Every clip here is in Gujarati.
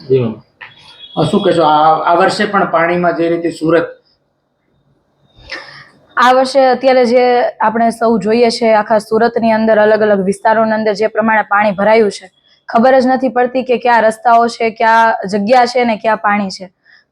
જી મેમ શું કહેશો? આ આ વર્ષે પણ પાણીમાં જે રીતે સુરત આ વર્ષે અત્યારે જે આપણે સૌ જોઈએ છે આખા સુરતની અંદર અલગ અલગ વિસ્તારોની અંદર જે પ્રમાણે પાણી ભરાયું છે ખબર જ નથી પડતી કે ક્યાં રસ્તાઓ છે ક્યાં જગ્યા છે ને ક્યાં પાણી છે.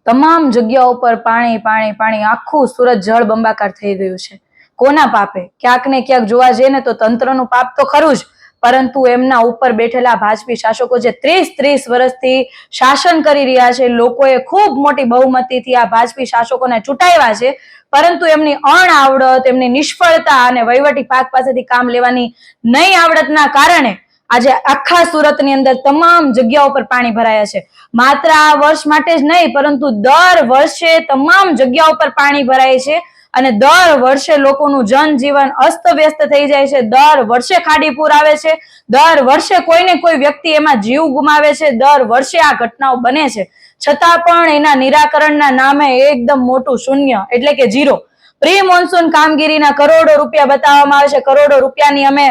તમામ જગ્યાઓ પર પાણી પાણી પાણી આખું સુરત જળ બંબાકાર થઈ ગયું છે. કોના પાપે? ક્યાંક ને ક્યાંક જોવા જઈએ ને તો તંત્રનું પાપ તો ખરું જ પરંતુ એમના ઉપર બેઠેલા ભાજપી શાસકો જે ત્રીસ ત્રીસ વર્ષથી શાસન કરી રહ્યા છે, લોકોએ ખૂબ મોટી બહુમતીથી આ ભાજપી શાસકોને ચૂંટાવ્યા છે. પરંતુ એમની અણઆવડત, એમની નિષ્ફળતા અને વહીવટી પાક પાસેથી કામ લેવાની નહીં આવડતના કારણે આજે આખા સુરતની અંદર તમામ જગ્યાઓ પર પાણી ભરાયા છે. માત્ર આ વર્ષ માટે જ નહીં પરંતુ દર વર્ષે તમામ જગ્યાઓ પર પાણી ભરાય છે. અને દર વર્ષે લોકોનું જનજીવન અસ્તવ્યસ્ત થઈ જાય છે. દર વર્ષે ખાડીપુર આવે છે. દર વર્ષે કોઈને કોઈ વ્યક્તિ એમાં જીવ ગુમાવે છે. દર વર્ષે આ ઘટનાઓ બને છે. છતાં પણ એના નિરાકરણના નામે એકદમ મોટું શૂન્ય, એટલે કે જીરો પ્રી મોન્સૂન કામગીરીના કરોડો રૂપિયા બતાવવામાં આવે છે. કરોડો રૂપિયાની અમે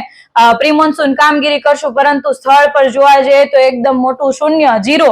પ્રી મોન્સૂન કામગીરી કરશું, પરંતુ સ્થળ પર જોવા જઈએ તો એકદમ મોટું શૂન્ય જીરો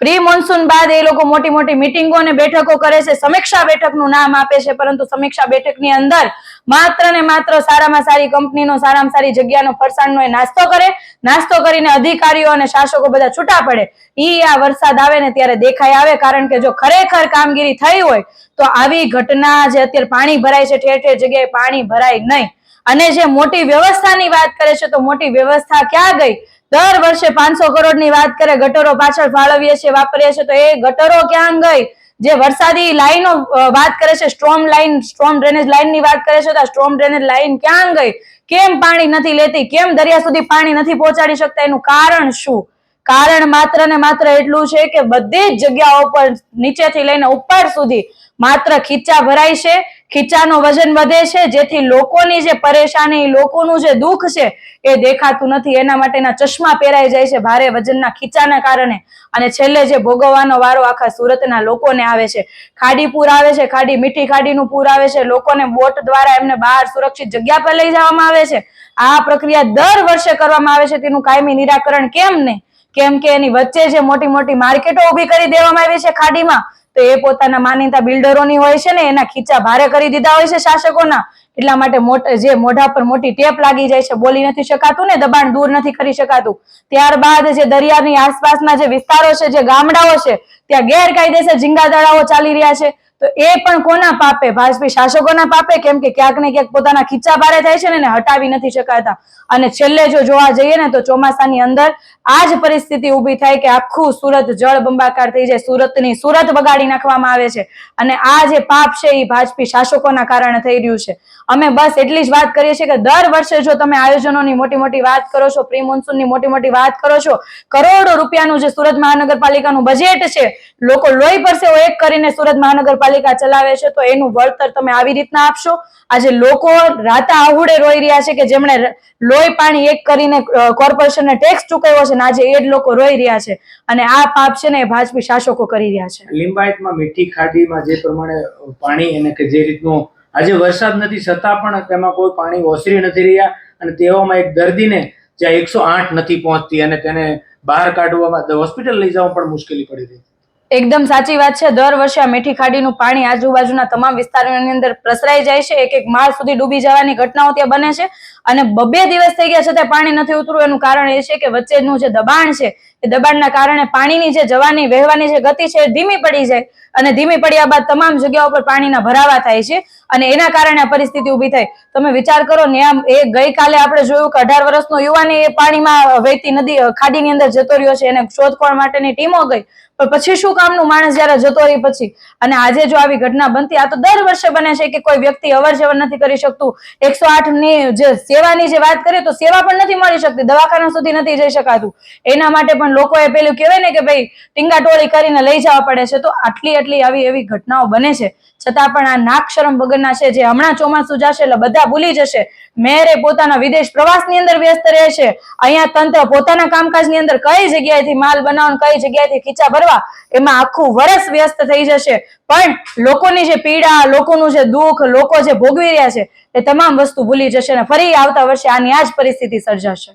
પ્રી મોન્સૂન બાદ એ લોકો મોટી મોટી મિટિંગો અને બેઠકો કરે છે. સમીક્ષા બેઠકનું નામ આપે છે, પરંતુ સમીક્ષા બેઠકની અંદર માત્ર ને માત્ર સારામાં સારી કંપનીનો, સારામાં સારી જગ્યાનો ફરસાણનો એ નાસ્તો કરે. નાસ્તો કરીને અધિકારીઓ અને શાસકો બધા છૂટા પડે. ઈ આ વરસાદ આવે ને ત્યારે દેખાય આવે, કારણ કે જો ખરેખર કામગીરી થઈ હોય તો આવી ઘટના જે અત્યારે પાણી ભરાય છે, ઠેર ઠેર જગ્યાએ પાણી ભરાય નહીં. અને જે મોટી વ્યવસ્થાની વાત કરે છે, તો મોટી વ્યવસ્થા ક્યાં ગઈ? દર વર્ષે પાંચસો કરોડની વાત કરે, ગટરો પાછળ ફાળવીએ છીએ, વાપરીએ છીએ, તો એ ગટરો ક્યાં ગઈ? જે વરસાદી લાઈનો વાત કરે છે, સ્ટ્રોમ લાઈન, સ્ટ્રોમ ડ્રેનેજ લાઈનની વાત કરે છે, તો સ્ટ્રોમ ડ્રેનેજ લાઈન ક્યાં ગઈ? કેમ પાણી નથી લેતી? કેમ દરિયા સુધી પાણી નથી પહોંચાડી શકતા? એનું કારણ શું? કારણ માત્ર ને માત્ર એટલું છે કે બધી જ જગ્યાઓ પર નીચેથી લઈને ઉપર સુધી માત્ર ખીચા ભરાય છે. ખીચાનો વજન વધે છે. જેથી લોકોની જે પરેશાની, લોકોનું જે દુઃખ છે એ દેખાતું નથી. એના માટેના ચશ્મા પહેરાઈ જાય છે ભારે વજનના ખીચાના કારણે. અને છેલ્લે જે ભોગવવાનો વારો આખા સુરતના લોકોને આવે છે. ખાડી પૂર આવે છે, ખાડી, મીઠી ખાડીનું પૂર આવે છે. લોકોને બોટ દ્વારા એમને બહાર સુરક્ષિત જગ્યા પર લઈ જવામાં આવે છે. આ પ્રક્રિયા દર વર્ષે કરવામાં આવે છે. તેનું કાયમી નિરાકરણ કેમ નહીં? કેમ કે એની વચ્ચે જે મોટી મોટી માર્કેટો ઊભી કરી દેવામાં આવી છે ખાડીમાં, તો એ પોતાના માનીતા બિલ્ડરોની હોય છે ને, એના ખીચા ભારે કરી દીધા હોય છે શાસકોના. એટલા માટે જે મોઢા પર મોટી ટેપ લાગી જાય છે, બોલી નથી શકાતું ને દબાણ દૂર નથી કરી શકાતું. ત્યારબાદ જે દરિયાની આસપાસના જે વિસ્તારો છે, જે ગામડાઓ છે, ત્યાં ગેરકાયદેસર ઝીંગા દડાઓ ચાલી રહ્યા છે. તો એ પણ કોના પાપે? ભાજપી શાસકોના પાપે? કેમ કે ક્યાંક ને ક્યાંક પોતાના ખીચા ભારે થાય છે ને હટાવી નથી શકાતા. અને છેલ્લે જો જોવા જઈએ ને તો ચોમાસાની અંદર આ જ પરિસ્થિતિ ઊભી થાય કે આખું સુરત જળ બંબાકાર થઈ જાય, સુરતની સુરત બગાડી નાખવામાં આવે છે. અને આ જે પાપ છે એ ભાજપી શાસકોના કારણે થઈ રહ્યું છે. અમે બસ એટલી જ વાત કરીએ છીએ કે દર વર્ષે જો તમે આયોજનોની મોટી મોટી વાત કરો છો, પ્રી મોન્સૂનની મોટી મોટી વાત કરો છો, કરોડો રૂપિયાનું જે સુરત મહાનગરપાલિકાનું બજેટ છે, લોકો લોહી પરસેવો એક કરીને સુરત મહાનગરપાલિકા ચલાવે છે, તો એનું વળતર તમે આવી રીતના આપશો? આજે લોકો રાતા આહુડે રોઈ રહ્યા છે કે જેમણે લોહી પાણી એક કરીને કોર્પોરેશનને ટેક્સ ચૂકવ્યો છે ને આજે એ જ લોકો રોઈ રહ્યા છે અને આ પાપ છે ને એ ભાજપી શાસકો કરી રહ્યા છે. લિંબાયતમાં મીઠી ખાડીમાં જે પ્રમાણે પાણી અને કે જે રીતનું આજે વરસાદ નથી, છતાં પણ તેમાં કોઈ પાણી ઓસરી નથી રહ્યા અને તેવામાં એક દર્દીને જ્યાં એકસો આઠ નથી પહોંચતી અને તેને બહાર કાઢવામાં હોસ્પિટલ લઈ જવા પણ મુશ્કેલી પડી રહી. એકદમ સાચી વાત છે. દર વર્ષે આ મીઠી ખાડીનું પાણી આજુબાજુના તમામ વિસ્તારોની અંદર પ્રસરાઈ જાય છે. એક એક માળ સુધી ડૂબી જવાની ઘટનાઓ ત્યાં બને છે અને બબે દિવસ થઈ ગયા છતાં પાણી નથી ઉતરવું એનું કારણ એ છે કે વચ્ચેનું જે દબાણ છે, એ દબાણના કારણે પાણીની જે જવાની, વહેવાની જે ગતિ છે એ ધીમી પડી જાય અને ધીમી પડ્યા બાદ તમામ જગ્યાઓ પર પાણીના ભરાવા થાય છે. અને એના કારણે આ પરિસ્થિતિ ઊભી થઈ. તમે વિચાર કરો ને આમ એ ગઈકાલે આપણે જોયું કે અઢાર વર્ષનો યુવાન એ પાણીમાં વહેતી નદી ખાડીની અંદર જતો રહ્યો છે, એને શોધખોળ માટેની ટીમો ગઈ. પણ પછી શું કામનું માણસ જયારે જતો રહી પછી? અને આજે જો આવી ઘટના બનતી, આ તો દર વર્ષે બને છે કે કોઈ વ્યક્તિ અવર જવર નથી કરી શકતું. એકસો આઠની જે સેવાની જે વાત કરીએ તો સેવા પણ નથી મળી શકતી, દવાખાના સુધી નથી જઈ શકાતું. એના માટે પણ લોકોએ પેલું કહેવાય ને કે ભાઈ ટીંગાટોળી કરીને લઈ જવા પડે છે. તો આટલી આટલી આવી એવી ઘટનાઓ બને છે. છતાં પણ આ નાક શરમ વગરના છે, જે હમણાં ચોમાસું જશે એટલે બધા ભૂલી જશે. મેરે પોતાના વિદેશ પ્રવાસની અંદર વ્યસ્ત રહે છે અહીંયા તંત્ર પોતાના કામકાજની અંદર કઈ જગ્યાએથી માલ બનાવવાનો, કઈ જગ્યાએથી ખીચા ભરવા, એમાં આખું વર્ષ વ્યસ્ત થઈ જશે. પણ લોકોની જે પીડા, લોકોનું જે દુઃખ, લોકો જે ભોગવી રહ્યા છે, એ તમામ વસ્તુ ભૂલી જશે અને ફરી આવતા વર્ષે આની આ જ પરિસ્થિતિ સર્જાશે.